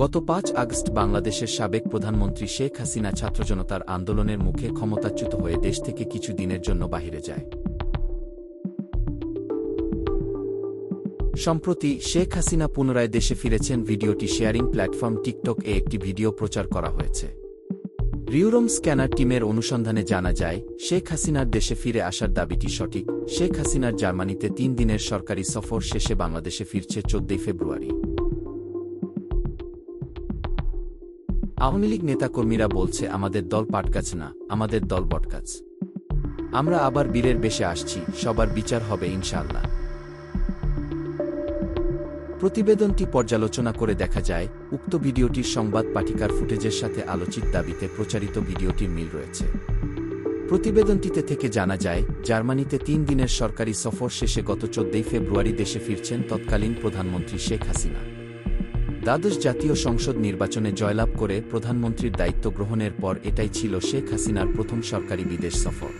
গত পাঁচ আগস্ট বাংলাদেশের সাবেক প্রধানমন্ত্রী শেখ হাসিনা ছাত্রজনতার আন্দোলনের মুখে ক্ষমতাচ্যুত হয়ে দেশ থেকে কিছু দিনের জন্য বাহিরে যায়। সম্প্রতি শেখ হাসিনা পুনরায় দেশে ফিরেছেন ভিডিওটি শেয়ারিং প্ল্যাটফর্ম টিকটক এ একটি ভিডিও প্রচার করা হয়েছে। রিউরম স্ক্যানার টিমের অনুসন্ধানে জানা যায়, শেখ হাসিনার দেশে ফিরে আসার দাবিটি সঠিক। শেখ হাসিনার জার্মানিতে তিন দিনের সরকারি সফর শেষে বাংলাদেশে ফিরছে চোদ্দই ফেব্রুয়ারি। আওয়ামী লীগ নেতাকর্মীরা বলছে, আমাদের দল পাটগাছ না, আমাদের দল বটগাছ। আমরা আবার বীরের বেশে আসছি, সবার বিচার হবে ইনশাআল্লাহ। প্রতিবেদনটি পর্যালোচনা করে দেখা যায়, উক্ত ভিডিওটির সংবাদ পাঠিকার ফুটেজের সাথে আলোচিত দাবিতে প্রচারিত ভিডিওটির মিল রয়েছে। প্রতিবেদনটিতে থেকে জানা যায়, জার্মানিতে তিন দিনের সরকারি সফর শেষে গত চোদ্দই ফেব্রুয়ারি দেশে ফিরছেন তৎকালীন প্রধানমন্ত্রী শেখ হাসিনা। দ্বাদশ জাতীয় সংসদ নির্বাচনে জয়লাভ করে প্রধানমন্ত্রীর দায়িত্ব গ্রহণের পর এটাই ছিল শেখ হাসিনার প্রথম সরকারি বিদেশ সফর।